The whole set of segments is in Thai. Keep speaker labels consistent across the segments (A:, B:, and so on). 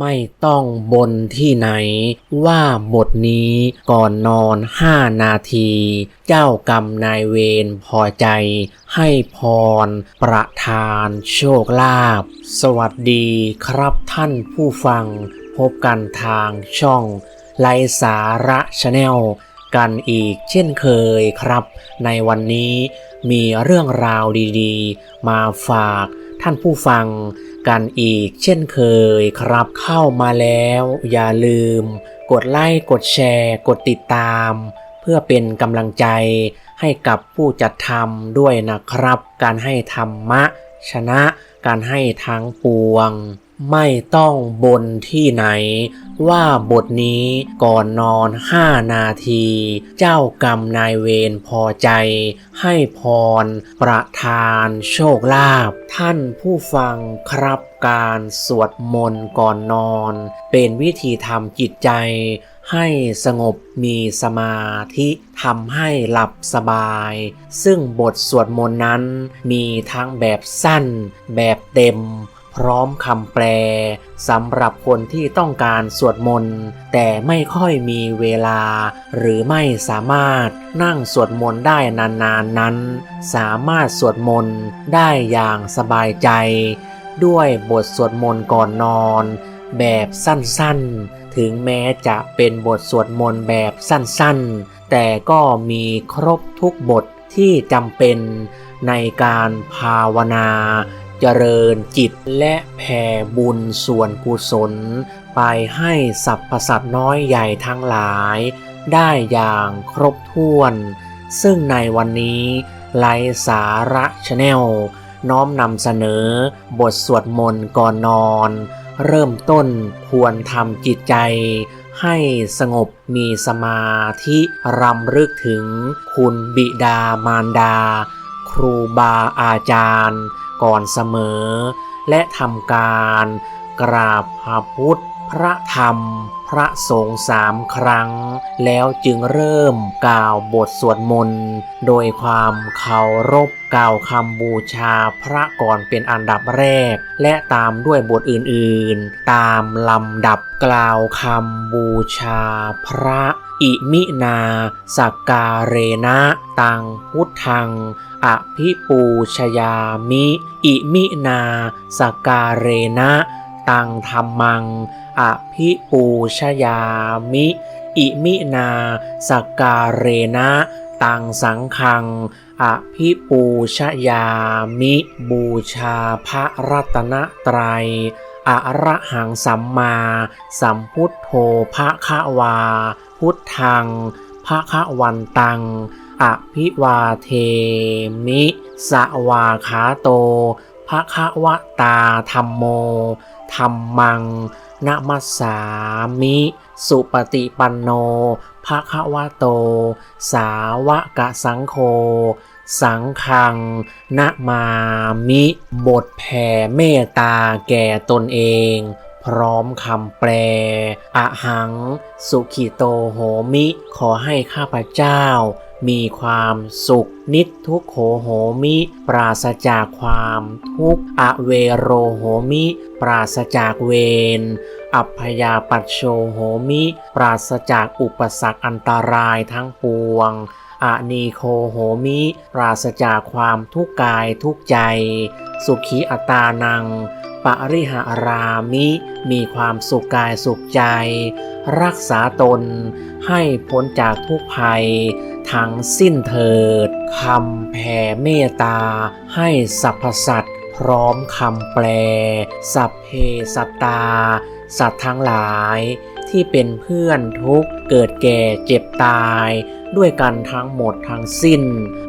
A: ไม่ต้องบนที่ไหนว่าบทนี้ก่อนนอนห้านาที เจ้ากรรมนายเวรพอใจ ให้พร ประทานโชคลาภสวัสดีครับท่านผู้ฟัง พบกันทางช่องไลสาระชาแนลกันอีกเช่นเคยครับ ในวันนี้มีเรื่องราวดีๆ มาฝากท่านผู้ฟัง กันอีก เช่นเคยครับเข้ามาแล้ว อย่าลืม กดไลค์กดแชร์ กดติดตาม เพื่อเป็นกำลังใจให้กับผู้จัดทำด้วยนะครับ การให้ธรรมะชนะ การให้ทั้งปวง ไม่ต้องบนที่ไหน ว่าบทนี้ก่อนนอนห้านาที เจ้ากรรมนายเวรพอใจ ให้พร ประทานโชคลาภท่านผู้ฟังครับการสวดมนต์ก่อนนอน เป็นวิธีทำจิตใจ ให้สงบมีสมาธิทำให้หลับสบาย ซึ่งบทสวดมนต์นั้น มีทั้งแบบสั้น แบบเต็ม พร้อมคำแปลสำหรับคนที่ต้องการสวดมนต์ แต่ไม่ค่อยมีเวลา หรือไม่สามารถนั่งสวดมนต์ได้นานๆนนนั้น สามารถสวดมนต์ได้อย่างสบายใจ ด้วยบทสวดมนต์ก่อนนอน แบบสั้นๆ ถึงแม้จะเป็นบทสวดมนต์แบบสั้นๆ แต่ก็มีครบทุกบทที่จำเป็นในการภาวนาเจริญจิตและแผ่บุญส่วนกุศล ไปให้สรรพสัตว์น้อยใหญ่ทั้งหลาย ได้อย่างครบถ้วน ซึ่งในวันนี้ไลสาระชาแนลน้อมนำเสนอบทสวดมนต์ก่อนนอน เริ่มต้นควรทำจิตใจให้สงบมีสมาธิรำลึกถึงคุณบิดามารดา ครูบาอาจารย์ ก่อนเสมอ และทำการกราบพระพุทธพระธรรม พระสงฆ์สามครั้ง แล้วจึงเริ่มกล่าวบทสวดมนต์ โดยความเคารพกล่าวคำบูชาพระก่อนเป็นอันดับแรก และตามด้วยบทอื่นๆ ตามลำดับกล่าวคำบูชาพระอิมินาสักการเรนะตังพุทธังอภิปูชยามิ อิมินาสกการเรนะ ตังธรรมังอภิปูชยามิ อิมินาสการเรนะตังสังฆังอภิปูชยามิ บูชาพระรัตนตรัยอระหังสัมมาสัมพุทโธภะคะวา พุทธังภะคะวันตังอภิวาเทมิสวาขาโตภะคะวะตาธรรมโม ธรรมังนะมัสสามิ สุปฏิปันโนภะคะวะโต สาวกสังโฆ สังฆังนะมามิ บทแผ่เมตตาแก่ตนเอง พร้อมคำแปล อหัง สุขิโตโหมิ ขอให้ข้าพเจ้า มีความสุขนิทุกโขโหมิ ปราศจากความทุกข์อเวโรโหมิ ปราศจากเวรอัพยาปัชโชโหมิ ปราศจากอุปสรรคอันตรายทั้งปวงอานีโคโหมิ ปราศจากความทุกข์กายทุกใจ สุขีอัตานัง ปริหารามิมีความสุขกายสุขใจ รักษาตนให้พ้นจากทุกภัย ทั้งสิ้นเถิดคำแผ่เมตตา ให้สรรพสัตว์พร้อมคำแปล สัพเพสัตตา สัตว์ทั้งหลาย ที่เป็นเพื่อนทุกเกิดแก่เจ็บตาย ด้วยกันทั้งหมดทั้งสิ้น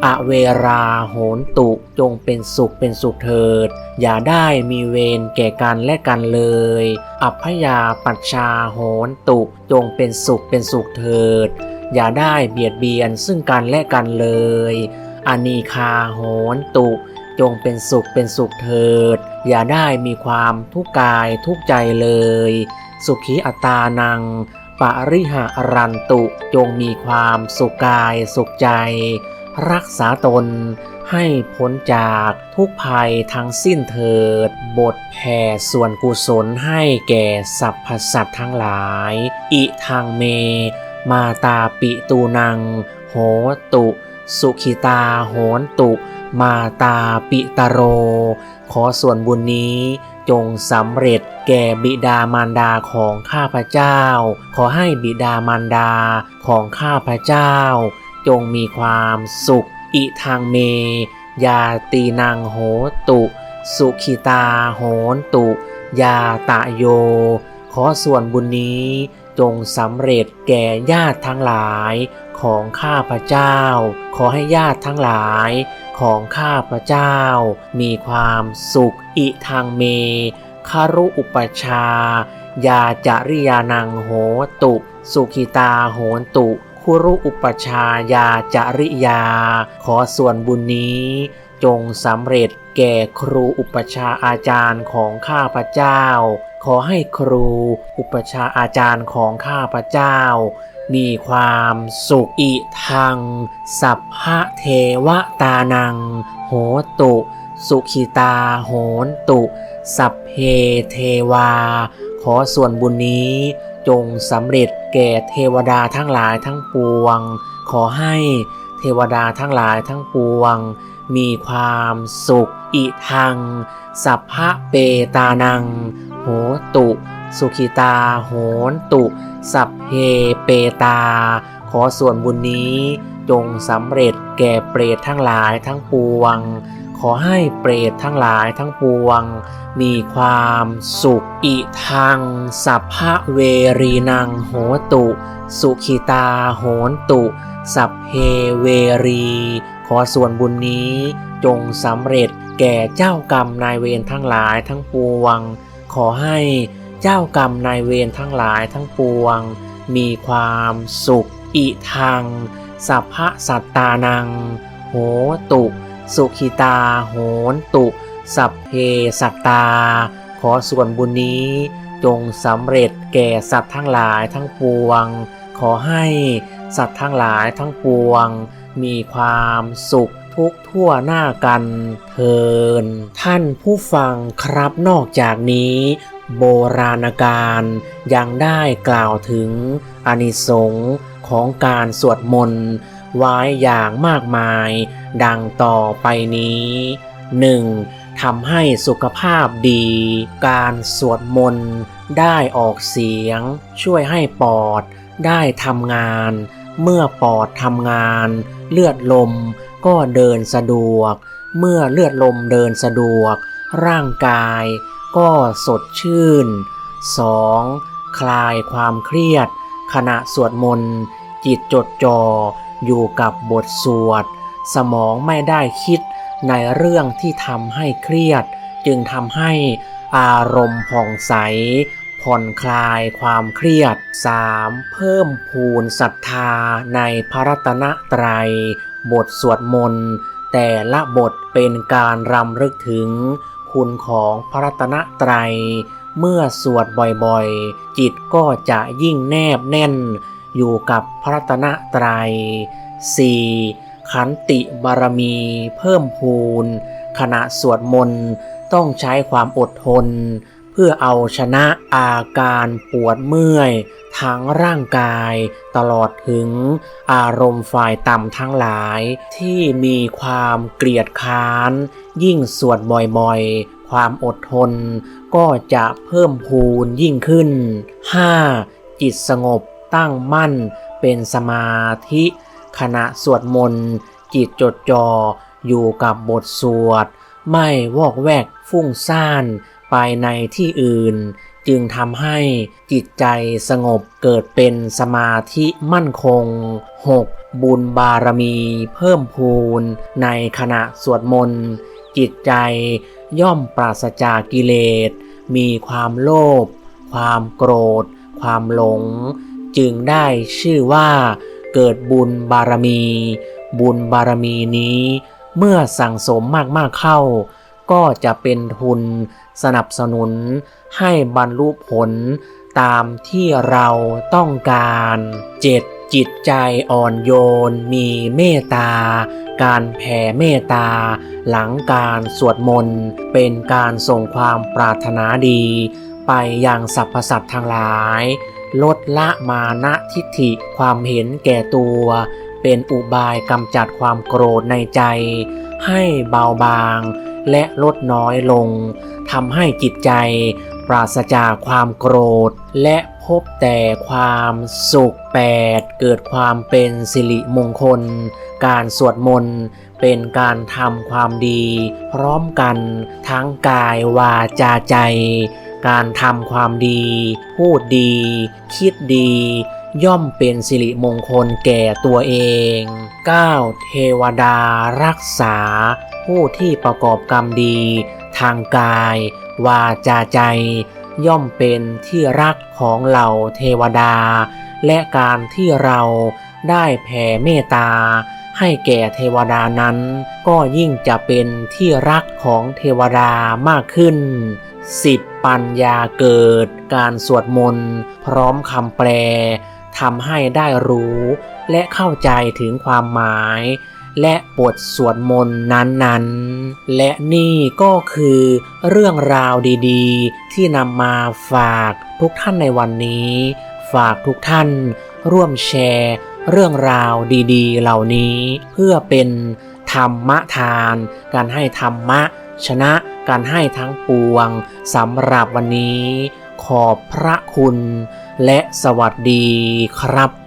A: อเวราโหนตุจงเป็นสุขเป็นสุขเถิด อย่าได้มีเวรแก่กันและกันเลย อัพยาปัชชาโหนตุจงเป็นสุขเป็นสุขเถิด อย่าได้เบียดเบียนซึ่งกันและกันเลย อนีคาโหนตุจงเป็นสุขเป็นสุขเถิด อย่าได้มีความทุกข์กายทุกใจเลย สุขีอัตานังปริหารันตุจงมีความสุขกายสุขใจ รักษาตนให้พ้นจากทุกภัยทั้งสิ้นเถิด บทแผ่ส่วนกุศลให้แก่สรรพสัตว์ทั้งหลาย อิทางเม มาตาปิตูนัง โหตุ สุขิตาโหนตุ มาตาปิตโร ขอส่วนบุญนี้ จงสำเร็จแก่บิดามารดาของข้าพเจ้า ขอให้บิดามารดาของข้าพเจ้า จงมีความสุข อิทางเม ยาตีนางโหตุ สุขิตาโหนตุ ยาตะโย ขอส่วนบุญนี้ จงสำเร็จแก่ญาติทั้งหลายของข้าพเจ้า ขอให้ญาติทั้งหลายของข้าพเจ้า มีความสุขอิทางเมคารุอุปชายาจาริยานังโหตุ สุขิตาโหนตุคุรุอุปชายาจาริยา ขอส่วนบุญนี้ จงสำเร็จแก่ครูอุปชาอาจารย์ของข้าพเจ้า ขอให้ครูอุปชาอาจารย์ของข้าพเจ้า มีความสุขอิทัง สัพพะเทวตานัง โหตุ สุขิตาโหนตุ สัพเพเทวา ขอส่วนบุญนี้จงสำเร็จแก่เทวดาทั้งหลายทั้งปวง ขอให้เทวดาทั้งหลายทั้งปวง มีความสุขอิทัง สัพพะเปตานัง หตุ สุขิตา โหนตุ สัพเพเปตา ขอส่วนบุญนี้ จงสำเร็จแก่เปรตทั้งหลายทั้งปวง ขอให้เปรตทั้งหลายทั้งปวง มีความสุขอิทัง สัพพะเวรีนังโหตุ สุขิตา โหนตุ สัพเพเวรี ขอส่วนบุญนี้ จงสำเร็จแก่เจ้ากรรมนายเวรทั้งหลายทั้งปวง ขอให้เจ้ากรรมนายเวรทั้งหลายทั้งปวง มีความสุขอิทัง สัพพะสัตตานัง โหตุ สุขิตาโหนตุ สัพเพสัตตา ขอส่วนบุญนี้จงสำเร็จแก่สัตว์ทั้งหลายทั้งปวง ขอให้สัตว์ทั้งหลายทั้งปวง มีความสุข ทุกทั่วหน้ากันเทิน ท่านผู้ฟังครับนอกจากนี้ โบราณการยังได้กล่าวถึงอนิสงส์ของการสวดมนต์ไว้อย่างมากมาย ดังต่อไปนี้ 1. ทำให้สุขภาพดี การสวดมนต์ได้ออกเสียง ช่วยให้ปอดได้ทำงาน เมื่อปอดทำงาน เลือดลม ก็เดินสะดวก เมื่อเลือดลมเดินสะดวก ร่างกายก็สดชื่น 2. คลายความเครียด ขณะสวดมนต์ จิตจดจ่ออยู่กับบทสวด สมองไม่ได้คิดในเรื่องที่ทำให้เครียด จึงทำให้อารมณ์ผ่องใส ผ่อนคลายความเครียด 3. เพิ่มพูนศรัทธาในพระรัตนตรัย บทสวดมนต์ แต่ละบทเป็นการรำลึกถึง คุณของพระรัตนตรัย เมื่อสวดบ่อยๆ จิตก็จะยิ่งแนบแน่น อยู่กับพระรัตนตรัย 4. ขันติบารมีเพิ่มพูน ขณะสวดมนต์ต้องใช้ความอดทน เพื่อเอาชนะอาการปวดเมื่อย ทั้งร่างกาย ตลอดถึงอารมณ์ฝ่ายต่ำทั้งหลาย ที่มีความเกลียดค้าน ยิ่งสวดบ่อยๆ ความอดทน ก็จะเพิ่มพูนยิ่งขึ้น 5. จิตสงบตั้งมั่นเป็นสมาธิ ขณะสวดมนต์จิตจดจ่ออยู่กับบทสวด ไม่วอกแวกฟุ้งซ่านไปในที่อื่น จึงทำให้จิตใจสงบเกิดเป็นสมาธิมั่นคง 6. บุญบารมีเพิ่มพูน ในขณะสวดมนต์ จิตใจย่อมปราศจากกิเลส มีความโลภความโกรธ ความหลง จึงได้ชื่อว่าเกิดบุญบารมี บุญบารมีนี้ เมื่อสั่งสมมากๆเข้า ก็จะเป็นทุน สนับสนุนให้บรรลุผลตามที่เราต้องการ 7. จิตใจอ่อนโยน มีเมตตา การแผ่เมตตา หลังการสวดมนต์ เป็นการส่งความปรารถนาดี ไปยังสรรพสัตว์ทั้งหลาย ลดละมานะทิฏฐิความเห็นแก่ตัว เป็นอุบายกำจัดความโกรธในใจ ให้เบาบางและลดน้อยลงทำให้จิตใจปราศจากความโกรธ และพบแต่ความสุขแปดเกิดความเป็นสิริมงคล การสวดมนต์เป็นการทำความดี พร้อมกันทั้งกายวาจาใจ การทำความดี พูดดี คิดดี ย่อมเป็นสิริมงคลแก่ตัวเอง 9. เทวดารักษา ผู้ที่ประกอบกรรมดี ทางกาย วาจาใจ ย่อมเป็นที่รักของเหล่าเทวดา และการที่เราได้แผ่เมตตา ให้แก่เทวดานั้น ก็ยิ่งจะเป็นที่รักของเทวดามากขึ้น 10. ปัญญาเกิด การสวดมนต์พร้อมคำแปล ทำให้ได้รู้ และเข้าใจถึงความหมาย และบทสวดมนต์นั้นๆ และนี่ก็คือเรื่องราวดีๆ ที่นำมาฝากทุกท่านในวันนี้ ฝากทุกท่านร่วมแชร์เรื่องราวดีๆ เหล่านี้ เพื่อเป็นธรรมทาน การให้ธรรมะ ชนะการให้ทั้งปวงสำหรับวันนี้ ขอบพระคุณ และสวัสดีครับ